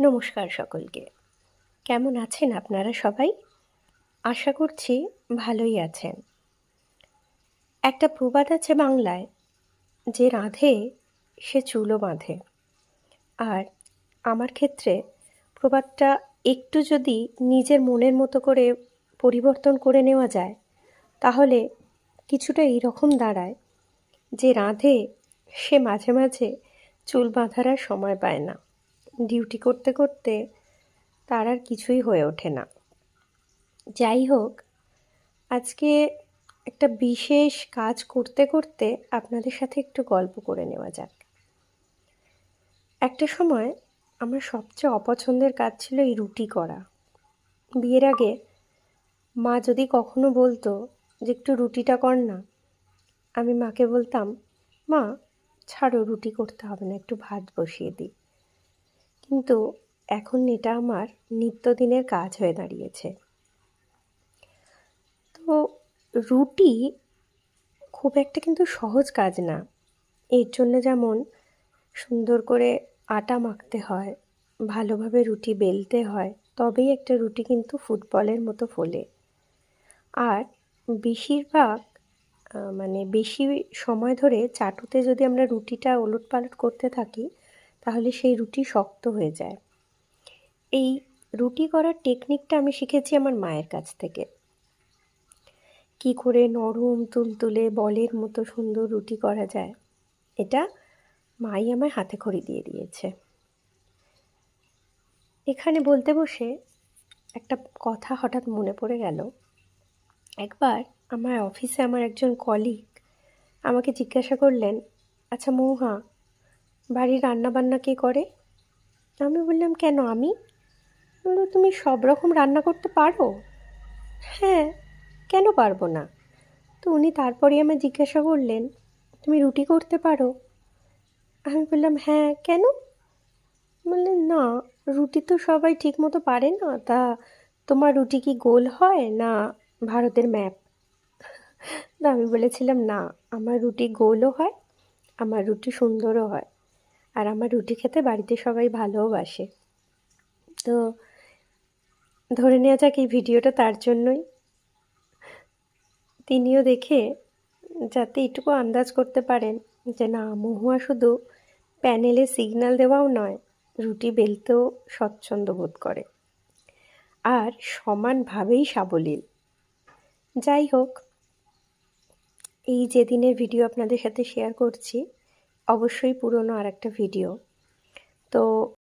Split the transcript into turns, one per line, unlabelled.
নমস্কার সকলকে। কেমন আছেন আপনারা সবাই? আশা করছি ভালোই আছেন। একটা প্রবাদ আছে বাংলায়, যে রাঁধে, সে চুলো বাঁধে। আর আমার ক্ষেত্রে প্রবাদটা একটু যদি নিজের মনের মতো করে পরিবর্তন করে নেওয়া যায়, তাহলে কিছুটা এইরকম দাঁড়ায়, যে রাঁধে, সে মাঝে মাঝে চুল বাঁধার সময় পায় না। ডিউটি করতে করতে তার আর কিছুই হয়ে ওঠে না। যাই হোক, আজকে একটা বিশেষ কাজ করতে করতে আপনাদের সাথে একটু গল্প করে নেওয়া যাক। একটা সময় আমার সবচেয়ে অপছন্দের কাজ ছিল এই রুটি করা। বিয়ের আগে মা যদি কখনো বলতো যে, একটু রুটিটা কর না। আমি মাকে বলতাম, মা, ছাড়ো, রুটি করতে হবে না, একটু ভাত বসিয়ে দিই। কিন্তু এখন এটা আমার নিত্যদিনের কাজ হয়ে দাঁড়িয়েছে। তো রুটি খুব একটা কিন্তু সহজ কাজ না। এর জন্য যেমন সুন্দর করে আটা মাখতে হয়, ভালোভাবে রুটি বেলতে হয়, তবেই একটা রুটি কিন্তু ফুটবলের মতো ফোলে। আর বেশিরভাগ মানে বেশি সময় ধরে চাটুতে যদি আমরা রুটিটা ওলট পালট করতে থাকি তাহলে সেই রুটি শক্ত হয়ে যায়। এই রুটি করার টেকনিকটা আমি শিখেছি আমার মায়ের কাছ থেকে। কি করে নরম তুলতুলে বলের মতো সুন্দর রুটি করা যায়, এটা মাই আমায় হাতে খড়ি দিয়ে দিয়েছে। এখানে বলতে বসে একটা কথা হঠাৎ মনে পড়ে গেল। একবার আমার অফিসে আমার একজন কলিগ আমাকে জিজ্ঞাসা করলেন আচ্ছা মৌহা বাড়ির রান্নাবান্না কে করে? আমি বললাম, কেন আমি? বলল, তুমি সব রকম রান্না করতে পারো? হ্যাঁ কেন পারব না? তো উনি তারপরে আমায় জিজ্ঞাসা করলেন, তুমি রুটি করতে পারো? আমি বললাম হ্যাঁ কেন? বললেন, না, রুটি তো সবাই ঠিক মতো পারে না, তা তোমার রুটি কি গোল হয় না ভারতের ম্যাপ? তো আমি বলেছিলাম, না, আমার রুটি গোলও হয়, আমার রুটি সুন্দরও হয়। আর আমার রুটি খেতে বাড়িতে সবাই ভালোবাসে তো ধরে নেওয়া যাক এই ভিডিওটা তার জন্যই। তিনিও দেখে যাতে এটুকু আন্দাজ করতে পারেন যে না, মহুয়া শুধু প্যানেলে সিগন্যাল দেওয়াও নয়, রুটি বেলতেও স্বচ্ছন্দ বোধ করে। আর সমানভাবেই সাবলীল। যাই হোক, এই যেদিনের ভিডিও আপনাদের সাথে শেয়ার করছি অবশ্যই পুরনো আর একটা ভিডিও তো